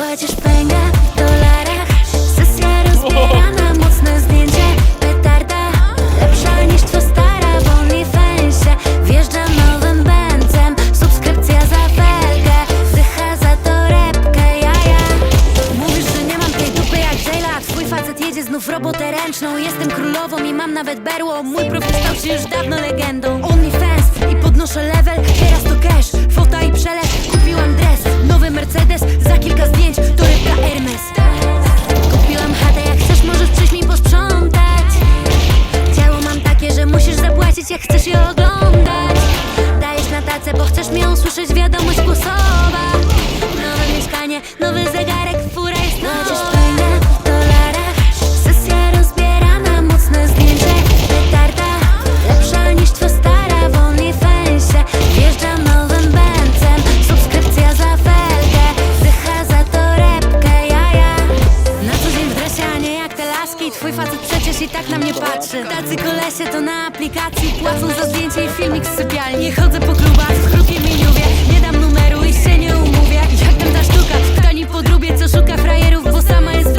Płacisz pęgę w dolarach Sesja rozbierana, mocne zdjęcie. Petarda, lepsza niż twa stara W OnlyFansie. Wjeżdżam nowym Benzem Subskrypcja za felkę Dycha za torebkę, jaja Mówisz, że nie mam tej dupy jak Jayla Twój facet jedzie znów robotę ręczną. Jestem królową i mam nawet berło. Mój profil stał się już dawno legendą. OnlyFans jak chcesz je oglądać. Dajesz na tacę, bo chcesz mnie usłyszeć wiadomość głosowa. Nowe mieszkanie, nowy laski Twój facet przecież i tak na mnie patrzy. Tacy kolesie to na aplikacji Płacą za zdjęcie i filmik z sypialni. Nie chodzę po klubach